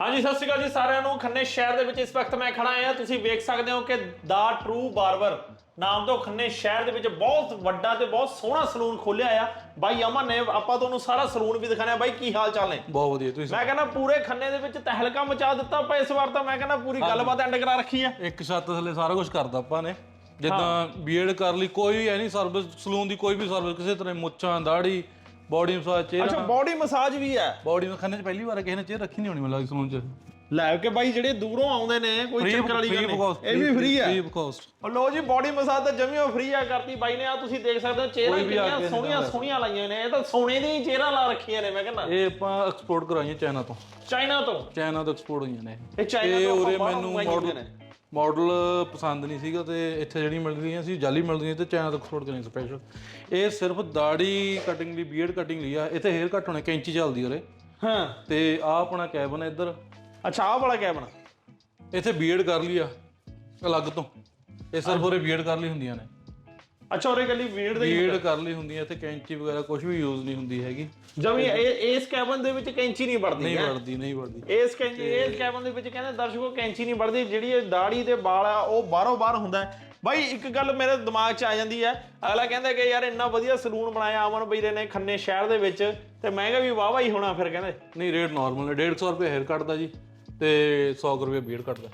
ਹਾਂਜੀ ਸਤਿ ਸ਼੍ਰੀ ਅਕਾਲ ਜੀ ਸਾਰਿਆਂ ਨੂੰ। ਖੰਨੇ ਸ਼ਹਿਰ ਦੇ ਵਿੱਚ ਇਸ ਵਕਤ ਮੈਂ ਖੜਾ ਆ ਤੁਸੀਂ ਵੇਖ ਸਕਦੇ ਹੋ ਕਿ ਦਾ ਟਰੂ ਬਾਰਬਰ ਨਾਮ ਤੋਂ ਖੰਨੇ ਸ਼ਹਿਰ ਦੇ ਵਿੱਚ ਬਹੁਤ ਵੱਡਾ ਤੇ ਬਹੁਤ ਸੋਹਣਾ ਸਲੂਨ ਖੋਲਿਆ ਆ। ਬਾਈ ਅਮਨ ਨੇ ਆਪਾਂ ਤੁਹਾਨੂੰ ਸਾਰਾ ਸਲੂਨ ਵੀ ਦਿਖਾਣਾ ਬਾਈ ਕੀ ਹਾਲ ਚਾਲ ਨੇ? ਬਹੁਤ ਵਧੀਆ ਤੁਸੀਂ ਮੈਂ ਕਹਿੰਦਾ ਪੂਰੇ ਖੰਨੇ ਦੇ ਵਿੱਚ ਤਹਿਲਕਾ ਮਚਾ ਦਿੱਤਾ ਆਪਾਂ ਇਸ ਵਾਰ ਤਾਂ। ਮੈਂ ਕਹਿੰਦਾ ਪੂਰੀ ਗੱਲਬਾਤ ਐਂਡ ਕਰਾ ਰੱਖੀ ਆ। ਇੱਕ ਛੱਤ ਥੱਲੇ ਸਾਰਾ ਕੁਝ ਕਰਦਾ ਆਪਾਂ ਨੇ। ਜਿੱਦਾਂ ਬੀਐਡ ਕਰ ਲਈ ਕੋਈ ਐਨੀ ਸਰਵਿਸ ਸਲੂਨ ਦੀ ਕੋਈ ਵੀ ਸਰਵਿਸ ਕਿਸੇ ਤਰ੍ਹਾਂ ਮੁੱਛਾਂ ਦਾੜੀ ਬੋਡੀ ਮਸਾਜ ਅੱਛਾ ਚਿਹਰਾ ਬਾਡੀ ਮਸਾਜ ਵੀ ਹੈ। ਬੋਡੀ ਖੰਨੇ ਚ ਪਹਿਲੀ ਵਾਰ ਕਿਸੇ ਨੇ ਚੇਅਰ ਰੱਖੀ ਨਹੀਂ ਹੋਣੀ ਮੈਨੂੰ ਲੱਗਦਾ ਸਲੂਨ ਚ। ਲੈ ਕੇ ਬਾਈ ਜਿਹੜੇ ਦੂਰੋਂ ਆਉਂਦੇ ਨੇ ਕੋਈ ਚੱਕਰ ਵਾਲੀ ਗੱਲ ਨਹੀਂ। ਇਹ ਵੀ ਫ੍ਰੀ ਹੈ। ਫ੍ਰੀ ਕਾਸਟ ਉਹ ਲੋ ਜੀ ਬਾਡੀ ਮਸਾਜ ਤਾਂ ਜਮਿਓ ਫ੍ਰੀ ਆ ਕਰਤੀ ਬਾਈ ਨੇ। ਆ ਤੁਸੀਂ ਦੇਖ ਸਕਦੇ ਹੋ ਚਿਹਰਾ ਕਿੰਨੀਆਂ ਸੋਹਣੀਆਂ ਸੋਹਣੀਆਂ ਲਾਈਆਂ ਨੇ। ਇਹ ਤਾਂ ਸੋਨੇ ਹੀ ਚਿਹਰਾ ਲਾ ਰੱਖੀਆਂ ਨੇ ਮੈਂ ਕਹਿੰਦਾ। ਇਹ ਆਪਾਂ ਐਕਸਪੋਰਟ ਕਰਾਈਆਂ ਚਾਈਨਾ ਤੋਂ। ਚਾਈਨਾ ਤੋਂ? ਚਾਈਨਾ ਤੋਂ ਐਕਸਪੋਰਟ ਹੋਈਆਂ ਨੇ। ਇਹ ਚਾਈਨਾ ਤੇ ਉਰੇ ਮੈਨੂੰ ਮਾਡਲ। ਮਾਡਲ ਪਸੰਦ ਨਹੀਂ ਸੀਗਾ ਤੇ ਇੱਥੇ ਜਿਹੜੀ ਮਿਲ ਰਹੀਆਂ ਸੀ ਜਾਲੀ ਮਿਲ ਰਹੀਆਂ ਤੇ ਚਾਈਨਾ ਤੋਂ ਐਕਸਪੋਰਟ ਕਰਾਈਆਂ ਸਪੈਸ਼ਲ ਇਹ ਸਿਰਫ ਦਾੜੀ ਕਟਿੰਗ ਲਈ ਬੀਅਰਡ ਕਟਿੰਗ ਲਈ ਆ। ਇੱਥੇ ਹੇਅਰ ਕੱਟ ਹੋਣੇ ਕੈਂਚੀ ਚੱਲਦੀ ਉਰੇ। ਹਾਂ। ਤੇ ਆ ਆਪਣਾ ਕੈਬਨ ਹੈ ਇੱਧਰ। ਅੱਛਾ ਆਹ ਵਾਲਾ ਕੈਬਨ ਇੱਥੇ ਬੀਐਡ ਕਰ ਲਈ ਆ ਅਲੱਗ ਤੋਂ। ਇਹ ਸਿਰਫ ਉਰੇ ਬੀਐਡ ਕਰ ਲਈ ਹੁੰਦੀਆਂ ਨੇ। ਅੱਛਾ ਉਹਰੇ ਗੱਲੀ ਵੀਡ ਦੇ ਬੀਐਡ ਕਰ ਲਈ ਹੁੰਦੀ ਹੈ ਇੱਥੇ ਕੈਂਚੀ ਵਗੈਰਾ ਕੁਝ ਵੀ ਯੂਜ਼ ਨਹੀਂ ਹੁੰਦੀ ਹੈਗੀ। ਜਮੀ ਇਹ ਇਸ ਕੈਬਨ ਦੇ ਵਿੱਚ ਕੈਂਚੀ ਨਹੀਂ ਵੜਦੀ ਨਹੀਂ ਹੈ? ਵੜਦੀ ਨਹੀਂ ਵੜਦੀ। ਇਸ ਕੈਂਚੀ ਇਸ ਕੈਬਨ ਦੇ ਵਿੱਚ ਕਹਿੰਦੇ ਦਰਸ਼ਕੋ ਕੈਂਚੀ ਨਹੀਂ ਵੜਦੀ ਜਿਹੜੀ ਇਹ ਦਾੜੀ ਤੇ ਵਾਲ ਆ ਉਹ ਬਾਹਰੋਂ ਬਾਹਰ ਹੁੰਦਾ ਹੈ। ਬਾਈ ਇੱਕ ਗੱਲ ਮੇਰੇ ਦਿਮਾਗ 'ਚ ਆ ਜਾਂਦੀ ਹੈ। ਅਗਲਾ ਕਹਿੰਦਾ ਕਿ ਯਾਰ ਇੰਨਾ ਵਧੀਆ ਸਲੂਨ ਬਣਾਇਆ ਅਮਨ ਵੀਰੇ ਨੇ ਖੰਨੇ ਸ਼ਹਿਰ ਦੇ ਵਿੱਚ ਤੇ ਮਹਿੰਗਾ ਵੀ ਵਾਵਾ ਹੀ ਹੋਣਾ ਫਿਰ ਕਹਿੰਦੇ। ਨਹੀਂ ਰੇਟ ਨਾਰਮਲ ਹੈ। 150 ਰੁਪਏ ਹੇਅਰ ਕੱਟ ਦਾ ਜੀ ਤੇ 100 ਰੁਪਏ ਬੀਐਡ ਕੱਟ ਦਾ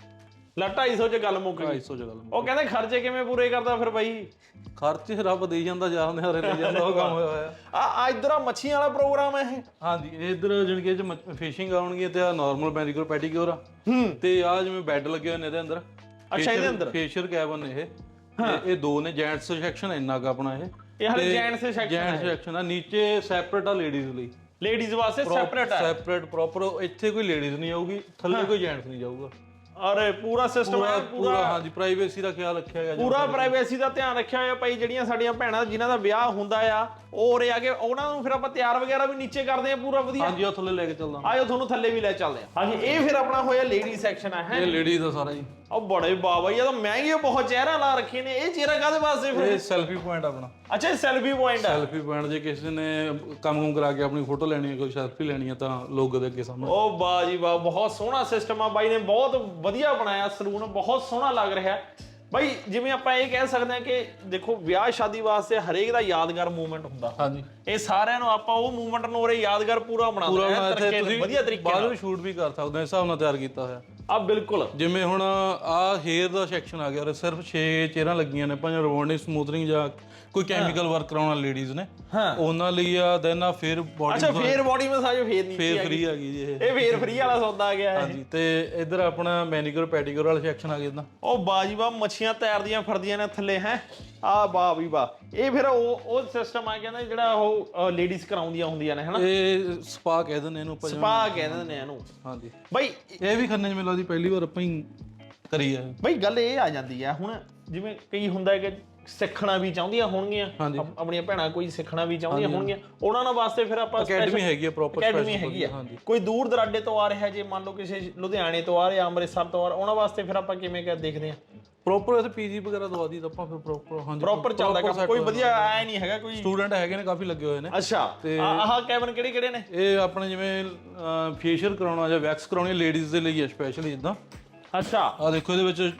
ਲੈ 250 ਚ ਗੱਲ ਮੁੱਕ ਗਈ। 250 ਜਗ੍ਹਾ ਉਹ ਕਹਿੰਦੇ ਖਰਚੇ ਕਿਵੇਂ ਪੂਰੇ ਕਰਦਾ ਫਿਰ ਬਾਈ? ਖਰਚ ਰੱਬ ਦੇਈ ਜਾਂਦਾ ਜਾਂਦੇ ਹਰੇ ਲੈ ਜਾਂਦਾ ਉਹ ਕੰਮ ਹੋਇਆ ਹੋਇਆ। ਆ ਆ ਇਧਰ ਆ ਮੱਛੀਆਂ ਵਾਲਾ ਪ੍ਰੋਗਰਾਮ ਹੈ ਇਹ। ਹਾਂਜੀ ਇਧਰ ਜਣਕੇ ਚ ਫਿਸ਼ਿੰਗ ਆਉਣਗੇ ਤੇ ਆ ਨਾਰਮਲ ਮੈਨੀਕਿਉਰ ਪੈਡੀਕਿਉਰ ਆ। ਤੇ ਆ ਜਿਵੇਂ ਬੈੱਡ ਲੱਗੇ ਹੋਏ ਨੇ ਇਹਦੇ ਅੰਦਰ। ਅੱਛਾ, ਇਹਦੇ ਅੰਦਰ? ਫੇਸ਼ੀਅਲ ਕੈਬਨ ਨੇ ਇਹ। ਇਹ ਦੋ ਨੇ ਜੈਂਟਸ ਸੈਕਸ਼ਨ ਇੰਨਾ ਕੁ ਆਪਣਾ ਇਹ। ਇਹ ਹਲੇ ਜੈਂਟਸ ਸੈਕਸ਼ਨ ਜੈਂਟਸ ਸੈਕਸ਼ਨ ਆ ਨੀਚੇ ਸੈਪਰੇਟ ਆ ਲੇਡੀਜ਼ ਲਈ। ਲੇਡੀਜ਼ ਵਾਸਤੇ ਸੈਪਰੇਟ ਹੈ ਸੈਪਰੇਟ ਪ੍ਰੋਪਰ ਇੱਥੇ ਕੋਈ ਲੇਡੀਜ਼ ਨਹੀਂ ਆਊਗੀ ਥੱਲੇ ਕੋਈ ਜੈਂਟਸ ਨਹੀਂ ਜਾਊਗਾ। ਅਰੇ ਪੂਰਾ ਸਿਸਟਮ ਹੈ ਪੂਰਾ ਹਾਂਜੀ ਪ੍ਰਾਈਵੇਸੀ ਦਾ ਖਿਆਲ ਰੱਖਿਆ ਗਿਆ ਪੂਰਾ ਪ੍ਰਾਈਵੇਸੀ ਦਾ ਧਿਆਨ ਰੱਖਿਆ ਹੋਇਆ ਭਾਈ ਜਿਹੜੀਆਂ ਸਾਡੀਆਂ ਭੈਣਾਂ ਜਿਨ੍ਹਾਂ ਦਾ ਵਿਆਹ ਹੁੰਦਾ ਆ ਉਹ ਉਰੇ ਆ ਕੇ ਉਹਨਾਂ ਨੂੰ ਫਿਰ ਆਪਾਂ ਤਿਆਰ ਵਗੈਰਾ ਵੀ ਨੀਚੇ ਕਰਦੇ ਆ ਪੂਰਾ ਵਧੀਆ। ਹਾਂਜੀ ਉਹ ਥੱਲੇ ਲੈ ਕੇ ਚੱਲਦਾ। ਆਇਓ ਤੁਹਾਨੂੰ ਥੱਲੇ ਵੀ ਲੈ ਚੱਲਦੇ ਆ। ਹਾਂਜੀ ਇਹ ਫਿਰ ਆਪਣਾ ਹੋਇਆ ਲੇਡੀ ਸੈਕਸ਼ਨ ਆ ਹੈ? ਇਹ ਲੇਡੀਜ਼ ਦਾ ਸਾਰਾ ਜੀ। ਉਹ ਬੜੇ ਬਾਬਾ ਇਹ ਤਾਂ ਮਹਿੰਗੇ ਬਹੁਤ ਚਿਹਰਾ ਲਾ ਰੱਖੇ ਨੇ। ਇਹ ਚਿਹਰਾ ਕਾਦੇ ਵਾਸਤੇ ਫਿਰ? ਇਹ ਸੈਲਫੀ ਪੁਆਇੰਟ ਆਪਣਾ। ਅੱਛਾ ਇਹ ਸੈਲਫੀ ਪੁਆਇੰਟ ਆ। ਸੈਲਫੀ ਪੁਆਇੰਟ ਜੇ ਕਿਸੇ ਨੇ ਕੰਮ ਕੁਮ ਕਰਾ ਕੇ ਆਪਣੀ ਫੋਟੋ ਲੈਣੀ ਹੈ ਕੋਈ ਸੈਲਫੀ ਲੈਣੀ ਹੈ ਤਾਂ ਲੋਕ ਦੇ ਅੱਗੇ ਸਾਹਮਣੇ। ਉਹ ਵਾਹ ਜੀ ਵਾਹ ਬਹੁਤ ਸੋਹਣਾ ਸਿਸਟਮ ਆ ਬਾਈ ਨੇ ਬਹੁਤ ਵਧੀਆ ਬਣਾਇਆ ਸਲੂਨ ਬਹੁਤ ਸੋਹਣਾ ਲੱਗ ਰਿਹਾ ਬਾਈ ਜਿਵੇਂ ਆਪਾਂ ਇਹ ਕਹਿ ਸਕਦੇ ਹਾਂ ਕਿ ਦੇਖੋ ਵਿਆਹ ਸ਼ਾਦੀ ਵਾਸਤੇ ਹਰੇਕ ਦਾ ਯਾਦਗਾਰ ਮੂਮੈਂਟ ਹੁੰਦਾ। ਹਾਂਜੀ। ਇਹ ਸਾਰਿਆਂ ਨੂੰ ਆਪਾਂ ਉਹ ਮੂਵਮੈਂਟ ਨੂੰ ਉਰੇ ਯਾਦਗਾਰ ਪੂਰਾ ਬਣਾ ਪੂਰਾ ਮੈਂ ਹੈ ਤਰੀਕੇ ਨਾਲ, ਤੁਸੀਂ ਵਧੀਆ ਤਰੀਕੇ ਬਾਅਦ ਵਿੱਚ ਸ਼ੂਟ ਵੀ ਕਰ ਸਕਦੇ ਹੋ ਇਸ ਹਿਸਾਬ ਨਾਲ ਤਿਆਰ ਕੀਤਾ ਹੋਇਆ। ਆ ਬਿਲਕੁਲ। ਜਿਵੇਂ ਹੁਣ ਆ ਹੇਅਰ ਦਾ ਸੈਕਸ਼ਨ ਆ ਗਿਆ ਔਰ ਸਿਰਫ 6 ਚੇਅਰਾਂ ਲੱਗੀਆਂ ਨੇ ਭਾਵੇਂ ਰਿਬੋਨਡਿੰਗ ਸਮੂਥਨਿੰਗ ਜਾਂ ਕੋਈ ਕੈਮੀਕਲ ਵਰਕ ਕਰਾਉਣਾ ਲੇਡੀਜ਼ ਨੇ। ਹਾਂ। ਉਹਨਾਂ ਲਈ ਆ ਦੈਨ ਆ ਫਿਰ ਬੋਡੀ ਅੱਛਾ ਫੇਰ ਬਾਡੀ ਮਸਾਜ ਫੇਰ ਨਹੀਂ ਫੇਰ ਫ੍ਰੀ ਆ ਗਈ ਜੀ ਇਹ। ਇਹ ਫੇਰ ਫ੍ਰੀ ਵਾਲਾ ਸੌਦਾ ਆ ਗਿਆ ਇਹ। ਹਾਂਜੀ ਤੇ ਇਧਰ ਆਪਣਾ ਮੈਨੀਕਿਉਰ ਪੈਡੀਕਿਉਰ ਵਾਲਾ ਸੈਕਸ਼ਨ ਆ ਗਿਆ ਇਦਾਂ ਉਹ ਬਾਜੀ ਬਾ ਮੱਛੀਆਂ ਤੈਰਦੀਆਂ ਫਿਰਦੀਆਂ ਨੇ ਥੱਲੇ ਹੈ। ਆ ਵਾਹ ਵੀ ਵਾਹ। ਇਹ ਫਿਰ ਉਹ ਉਹ ਸਿਸਟਮ ਆ ਕਹਿੰਦਾ ਜਿਹੜਾ ਉਹ ਲੇਡੀਜ਼ ਕਰਾਉਂਦੀਆਂ ਹੁੰਦੀਆਂ ਨੇ ਹਨਾ? ਇਹ ਸਪਾ ਕਹਿ ਦਿੰਦੇ ਇਹਨੂੰ ਆਪਾਂ ਜਿਵੇਂ। ਸਪਾ ਕਹਿੰਦੇ ਨੇ ਇਹਨੂੰ। ਹਾਂਜੀ। ਬਈ ਇਹ ਵੀ ਖੰਨੇ ਚ ਮੈਨੂੰ ਲੱਗਦੀ ਪਹਿਲੀ ਵਾਰ ਆਪਾਂ ਹੀ ਕਰੀ ਆ। ਬਈ ਗੱਲ ਇਹ ਆ ਜਾਂਦੀ ਆ ਹੁਣ ਜਿਵੇਂ ਕਈ ਹੁੰਦਾ ਹੈ ਕਿ ਸਿੱਖਣਾ ਵੀ ਚਾਹੁੰਦੀਆਂ ਹੋਣਗੀਆਂ ਹਾਂਜੀ। ਆਪ- ਆਪਣੀਆਂ ਭੈਣਾਂ ਕੋਈ ਸਿੱਖਣਾ ਵੀ ਚਾਹੁੰਦੀਆਂ ਹੋਣਗੀਆਂ ਉਹਨਾਂ ਨਾਲ ਵਾਸਤੇ ਫਿਰ ਆਪਾਂ ਅਕੈਡਮੀ ਹੈਗੀ ਆ ਪ੍ਰੋਪਰ ਅਕੈਡਮੀ ਹੈਗੀ ਆ। ਹਾਂਜੀ। ਕੋਈ ਦੂਰ ਦਰਾਡੇ ਤੋਂ ਆ ਰਿਹਾ ਜੇ ਮੰਨ ਲਓ ਕਿਸੇ ਲੁਧਿਆਣੇ ਤੋਂ ਆ ਰਿਹਾ ਅੰਮ੍ਰਿਤਸਰ ਤੋਂ ਆ ਰਿਹਾ ਉਹਨਾਂ ਵਾਸਤੇ ਫਿਰ ਆਪਾਂ ਕਿਵੇਂ ਕਰ ਦੇਖਦੇ ਆ ਪ੍ਰੋਪਰ ਇਹ ਪੀਜੀ ਵਗੈਰਾ ਦਵਾ ਦੀ ਤਾਂ ਆਪਾਂ ਫਿਰ ਪ੍ਰੋਪਰ ਹਾਂਜੀ ਪ੍ਰੋਪਰ ਚੱਲਦਾ ਕੰਮ ਕੋਈ ਵਧੀਆ ਐ ਨਹੀਂ ਹੈਗਾ ਕੋਈ ਸਟੂਡੈਂਟ ਹੈਗੇ ਨੇ ਕਾਫੀ ਲੱਗੇ ਹੋਏ ਨੇ। ਅੱਛਾ ਤੇ- ਆ- ਆਹ ਕੈਬਨ ਕਿਹੜੇ ਕਿਹੜੇ ਨੇ? ਇਹ ਆਪਣੇ ਜਿਵੇਂ ਫੇਸ਼ੀਅਲ ਕਰਾਉਣਾ ਜਾਂ ਵੈਕਸ ਕਰਾਉਣੀ ਲੇਡੀਜ਼ ਦੇ ਲਈ ਹੈ ਸਪੈਸ਼ਲੀ ਇਦਾਂ ਅੱਛਾ। ਆ ਦੇਖੋ ਇਹਦੇ ਵਿੱਚ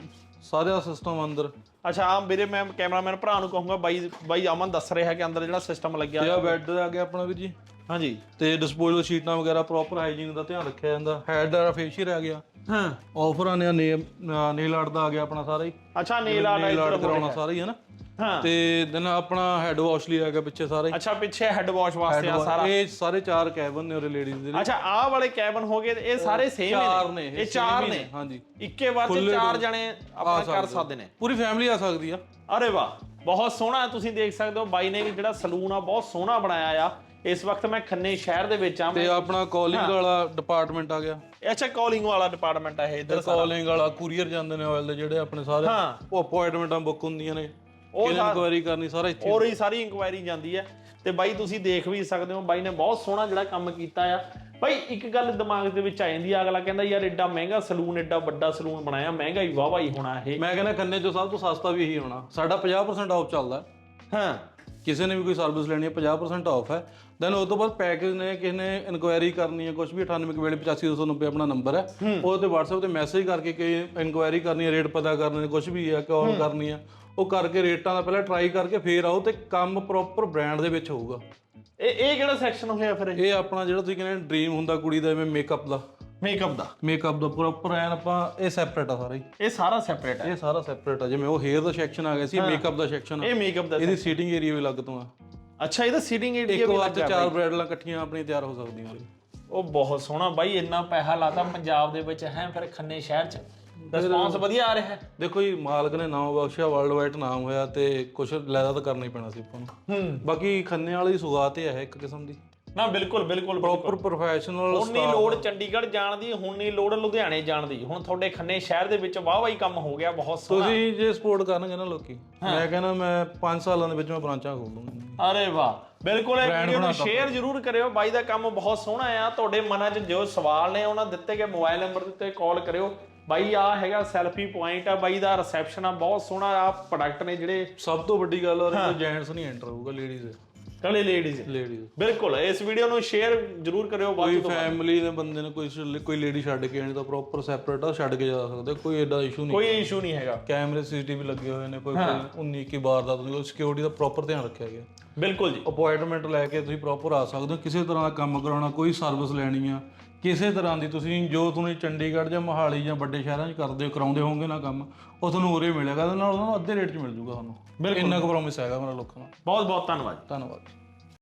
ਸਾਰਾ ਸਿਸਟਮ ਅੰਦਰ। ਅੱਛਾ ਆ ਮੇਰੇ ਮੈਂ ਕੈਮਰਾਮੈਨ ਭਰਾ ਨੂੰ ਕਹੂੰਗਾ ਬਾਈ ਬਾਈ ਅਮਨ ਦੱਸ ਰਿਹਾ ਕਿ ਅੰਦਰ ਜਿਹੜਾ ਸਿਸਟਮ ਲੱਗਿਆ। ਤੇ ਆ ਬੈੱਡ ਆ ਗਿਆ ਆਪਣਾ ਵੀਰ ਜੀ। ਹਾਂਜੀ। ਤੇ ਡਿਸਪੋਜ਼ਲ ਸ਼ੀਟਾਂ ਵਗੈਰਾ ਪ੍ਰੋਪਰ ਹਾਈਜੀਨ ਦਾ ਧਿਆਨ ਰੱਖਿਆ ਜਾਂਦਾ। ਹੈਡ ਦਾ ਫੇਸ਼ੀਅਲ ਆ ਗਿਆ। ਹਾਂ। ਆਫਰਾਂ ਨੇ ਨੇਲ ਆਰਟ ਦਾ ਆ ਗਿਆ ਆਪਣਾ ਸਾਰਾ ਹੀ। ਅੱਛਾ ਨੀਲ ਆਰਟ ਨੇਲ ਆਰਟ ਇੱਧਰ ਕਰਾਉਣਾ ਸਾਰਾ ਹੀ ਹੈ ਨਾ। ਹਾਂ। ਤੇ ਦਿਨ ਆਪਣਾ ਹੈਡ ਵਾਸ਼ ਲਈ ਆ ਗਿਆ ਪਿੱਛੇ ਸਾਰਾ। ਅੱਛਾ ਪਿੱਛੇ ਹੈਡ ਵਾਸ਼ ਵਾਸਤੇ ਆ ਸਾਰਾ। ਇਹ ਸਾਰੇ ਚਾਰ ਕੈਬਨ ਨੇ ਉਹਦੇ ਲੇਡੀਜ਼ ਦੇ ਲਈ। ਅੱਛਾ ਆਹ ਵਾਲੇ ਕੈਬਨ ਹੋ ਗਏ ਤੇ ਇਹ ਸਾਰੇ ਸੇਮ ਚਾਰ ਨੇ ਇਹ ਚਾਰ ਨੇ? ਹਾਂਜੀ। ਇੱਕੇ ਵਾਰ ਚ ਚਾਰ ਜਣੇ ਆਪਣਾ ਕਰ ਸਕਦੇ ਨੇ। ਪੂਰੀ ਫੈਮਿਲੀ ਆ ਸਕਦੀ ਆ। ਅਰੇ ਵਾਹ ਬਹੁਤ ਸੋਹਣਾ ਤੁਸੀਂ ਦੇਖ ਸਕਦੇ ਹੋ ਬਾਈ ਨੇ ਵੀ ਜਿਹੜਾ ਸਲੂਨ ਆ ਬਹੁਤ ਸੋਹਣਾ ਬਣਾਇਆ ਆ। ਇਸ ਵਕਤ ਮੈਂ ਖੰਨੇ ਸ਼ਹਿਰ ਦੇ ਵਿੱਚ ਆ ਤੇ ਆਪਣਾ ਕਾਲਿੰਗ ਵਾਲਾ ਡਿਪਾਰਟਮੈਂਟ ਆ ਗਿਆ। ਅੱਛਾ ਕਾਲਿੰਗ ਵਾਲਾ ਡਿਪਾਰਟਮੈਂਟ ਹੈ ਇਹ ਇੱਧਰ ਕਾਲਿੰਗ ਵਾਲਾ ਕੁਰੀਅਰ ਜਾਂਦੇ ਨੇ ਆਇਲ ਦੇ ਜਿਹੜੇ ਆਪਣੇ ਸਾਰੇ। ਉਹ ਅਪਾਇੰਟਮੈਂਟਾਂ ਬੁੱਕ ਹੁੰਦੀਆਂ ਨੇ। ਉਹ ਸਾ- ਇਨਕੁਆਇਰੀ ਕਰਨੀ ਸਾਰਾ ਇੱਥੇ ਔਰ ਹੀ ਸਾਰੀ ਇਨਕੁਆਇਰੀ ਜਾਂਦੀ ਹੈ ਤੇ ਬਾਈ ਤੁਸੀਂ ਦੇਖ ਵੀ ਸਕਦੇ ਹੋ ਬਾਈ ਨੇ ਬਹੁਤ ਸੋਹਣਾ ਜਿਹੜਾ ਕੰਮ ਕੀਤਾ ਆ। ਬਾਈ ਇੱਕ ਗੱਲ ਦਿਮਾਗ ਦੇ ਵਿੱਚ ਆ ਜਾਂਦੀ ਆ ਅਗਲਾ ਕਹਿੰਦਾ ਯਾਰ ਐਡਾ ਮਹਿੰਗਾ ਸਲੂਨ ਐਡਾ ਵੱਡਾ ਸਲੂਨ ਬਣਾਇਆ ਮਹਿੰਗਾ ਹੀ ਵਾਵਾ ਹੀ ਹੋਣਾ ਇਹ। ਮੈਂ ਕਹਿੰਦਾ ਖੰਨੇ ਚੋਂ ਸਭ ਤੋਂ ਸਸਤਾ ਵੀ ਇਹੀ ਹੋਣਾ। ਸਾਡਾ 50% ਆਫ ਚੱਲਦਾ ਹੈ। ਕਿਸੇ ਨੇ ਵੀ ਕੋਈ ਸਰਵਿਸ ਲੈਣੀ ਹੈ 50% ਆਫ ਹੈ। ਦੈਨ ਉਸ ਤੋਂ ਬਾਅਦ ਪੈਕੇਜ ਨੇ ਕਿਸੇ ਨੇ ਇਨਕੁਆਇਰੀ ਕਰਨੀ ਹੈ ਕੁਝ ਵੀ 98 ਆਪਣਾ ਨੰਬਰ ਹੈ। ਉਹਦੇ ਤੇ WhatsApp ਤੇ ਮੈਸੇਜ ਕਰਕੇ ਕਿ ਇਨਕੁਆਇਰੀ ਕਰਨੀ ਹੈ ਰੇਟ ਪਤਾ ਕਰਨੇ ਕੁਝ ਵੀ ਹੈ ਕਾਲ ਕਰਨੀ ਹੈ। ਉਹ ਕਰਕੇ ਰੇਟਾਂ ਦਾ ਪਹਿਲਾਂ ਟਰਾਈ ਕਰਕੇ ਫੇਰ ਆਓ ਤੇ ਕੰਮ ਪ੍ਰੋਪਰ ਬ੍ਰਾਂਡ ਦੇ ਵਿੱਚ ਹੋਊਗਾ। ਇਹ ਇਹ ਕਿਹੜਾ ਸੈਕਸ਼ਨ ਹੋਇਆ ਫਿਰ ਇਹ? ਆਪਣਾ ਜਿਹੜਾ ਤੁਸੀਂ ਕਹਿੰਦੇ ਡ੍ਰੀਮ ਹੁੰਦਾ ਕੁੜੀ ਦਾ ਜਿਵੇਂ ਮੇਕਅਪ ਦਾ। ਮੇਕਅਪ ਦਾ? ਮੇਕਅਪ ਦਾ ਪ੍ਰੋਪਰ ਐਨ ਆਪਾਂ ਇਹ ਸੈਪਰੇਟ ਆ ਸਾਰਾ। ਹੀ ਇਹ ਸਾਰਾ ਸੈਪਰੇਟ ਹੈ ਇਹ ਸਾਰਾ ਸੈਪਰੇਟ ਆ ਜਿਵੇਂ ਉਹ ਹੇਅਰ ਦਾ ਸੈਕਸ਼ਨ ਆ ਗਿਆ ਸੀ ਮੇਕਅਪ ਦਾ ਸੈਕਸ਼ਨ ਆ। ਇਹ ਮੇਕਅਪ ਦਾ ਇਹਦੀ ਸੀਟਿੰਗ ਏਰੀਆ ਵੀ ਅਲੱਗ ਤੋਂ ਆ। ਅੱਛਾ ਇਹਦਾ ਸੀਟਿੰਗ ਏਰੀਆ ਇੱਕ ਵਾਰ ਚ ਚਾਰ ਬ੍ਰਾਈਡਲਾਂ ਇਕੱਠੀਆਂ ਆਪਣੀਆਂ ਤਿਆਰ ਹੋ ਸਕਦੀਆਂ ਉਹ ਬਹੁਤ ਸੋਹਣਾ ਬਾਈ ਇੰਨਾ ਪੈਸਾ ਲਾਤਾ ਪੰਜਾਬ ਦੇ ਵਿੱਚ ਹੈ ਫਿਰ ਖੰਨੇ ਸ਼ਹਿਰ ਚ। ਰਿਸਪੌਂਸ ਵਧੀਆ ਆ ਰਿਹਾ ਹੈ। ਦੇਖੋ ਜੀ ਮਾਲਕ ਨੇ ਨਾਮ ਬਖਸ਼ਿਆ ਵਰਲਡ ਵਾਈਡ ਨਾਮ ਹੋਇਆ ਤੇ ਕੁਝ ਲੈਦਾ ਤਾਂ ਕਰਨਾ ਹੀ ਪੈਣਾ ਸੀ ਆਪਾਂ ਨੂੰ। ਹੂੰ। ਬਾਕੀ ਖੰਨੇ ਵਾਲੀ ਸੁਗਾਤ ਇਹ ਹੈ ਇੱਕ ਕਿਸਮ ਦੀ। ਨਾ ਬਿਲਕੁਲ ਬਿਲਕੁਲ ਪ੍ਰੋਪਰ ਪ੍ਰੋਫੈਸ਼ਨਲ ਹੁਣ ਨਹੀਂ ਲੋੜ ਚੰਡੀਗੜ੍ਹ ਜਾਣ ਦੀ ਹੁਣ ਨਹੀਂ ਲੋੜ ਲੁਧਿਆਣੇ ਜਾਣ ਦੀ। ਹੁਣ ਤੁਹਾਡੇ ਖੰਨੇ ਸ਼ਹਿਰ ਦੇ ਵਿੱਚ ਵਾਹ ਵਾਹੀ ਕੰਮ ਹੋ ਗਿਆ ਬਹੁਤ ਸੋਹਣਾ। ਤੁਸੀਂ ਜੇ ਸਪੋਰਟ ਕਰਨਗੇ ਨਾ ਲੋਕੀ ਮੈਂ ਕਹਿੰਦਾ ਮੈਂ 5 ਸਾਲਾਂ ਦੇ ਵਿੱਚ ਮੈਂ ਬ੍ਰਾਂਚਾਂ ਖੋਲ ਦੂੰਗਾ। ਅਰੇ ਵਾਹ। ਬਿਲਕੁਲ ਇਹ ਵੀਡੀਓ ਨੂੰ ਸ਼ੇਅਰ ਜ਼ਰੂਰ ਕਰਿਓ। ਬਾਈ ਦਾ ਕੰਮ ਬਹੁਤ ਸੋਹਣਾ ਆ। ਤੁਹਾਡੇ ਮਨਾਂ 'ਚ ਜੋ ਸਵਾਲ ਨੇ ਉਹਨਾਂ ਦਿੱਤੇ ਗਏ ਮੋਬਾਈਲ ਨੰਬਰ ਦੇ ਉੱਤੇ ਕਾਲ ਕਰਿਓ। ਬਾਈ ਆ ਹੈਗਾ ਸੈਲਫੀ ਪੁਆਇੰਟ ਆ ਬਾਈ ਦਾ ਰਿਸੈਪਸ਼ਨ ਆ ਬਹੁਤ ਸੋਹਣਾ ਆ ਪ੍ਰੋਡਕਟ ਨੇ ਜਿਹੜੇ ਸਭ ਤੋਂ ਵੱਡੀ ਗੱਲ ਔਰ ਕੋਈ ਜੈਂਟਸ ਨਹੀਂ ਐਂਟਰ ਹੋਊਗਾ ਲੇਡੀਜ਼ ਕੱਲੇ ਲੇਡੀਜ਼ ਲੇਡੀਜ਼ ਬਿਲਕੁਲ ਇਸ ਵੀਡੀਓ ਨੂੰ ਸ਼ੇਅਰ ਜ਼ਰੂਰ ਕਰਿਓ ਕੋਈ ਬਾਕੀ ਫੈਮਿਲੀ ਦੇ ਬੰਦੇ ਨੇ ਕੋਈ ਕੋਈ ਲੇਡੀ ਛੱਡ ਕੇ ਆਣੀ ਤਾਂ ਪ੍ਰੋਪਰ ਸੈਪਰੇਟ ਆ ਛੱਡ ਕੇ ਜਾ ਸਕਦੇ ਕੋਈ ਐਡਾ ਇਸ਼ੂ ਨਹੀਂ ਕੋਈ ਇਸ਼ੂ ਨਹੀਂ ਹੈਗਾ। ਕੈਮਰੇ ਸੀਸੀਟੀਵੀ ਲੱਗੇ ਹੋਏ ਨੇ ਕੋਈ ਕੋਈ 19 ਕੀ ਵਾਰਦਾਤ ਨਹੀਂ ਸਿਕਿਉਰਿਟੀ ਦਾ ਪ੍ਰੋਪਰ ਧਿਆਨ ਰੱਖਿਆ ਗਿਆ। ਬਿਲਕੁਲ ਜੀ। ਅਪਾਇੰਟਮੈਂਟ ਲੈ ਕੇ ਤੁਸੀਂ ਪ੍ਰੋਪਰ ਆ ਸਕਦੇ ਹੋ। ਕਿਸੇ ਤਰ੍ਹਾਂ ਦਾ ਕੰਮ ਕਰਾਉਣਾ ਕੋਈ ਸਰਵਿਸ ਲੈਣੀ ਆ ਕਿਸੇ ਤਰ੍ਹਾਂ ਦੀ ਤੁਸੀਂ ਜੋ ਤੁਸੀਂ ਚੰਡੀਗੜ੍ਹ ਜਾਂ ਮੋਹਾਲੀ ਜਾਂ ਵੱਡੇ ਸ਼ਹਿਰਾਂ 'ਚ ਕਰਦੇ ਹੋ ਕਰਾਉਂਦੇ ਹੋਵੋਗੇ ਨਾ ਕੰਮ ਉਹ ਤੁਹਾਨੂੰ ਉਰੇ ਮਿਲੇਗਾ ਉਹਦੇ ਨਾਲ ਉਹਨਾਂ ਨੂੰ ਅੱਧੇ ਰੇਟ 'ਚ ਮਿਲ ਜੂਗਾ ਤੁਹਾਨੂੰ। ਇੰਨਾ ਕੁ ਪ੍ਰੋਮਿਸ ਹੈਗਾ ਮੇਰਾ ਲੋਕਾਂ ਨੂੰ। ਬਹੁਤ ਬਹੁਤ ਧੰਨਵਾਦ। ਧੰਨਵਾਦ।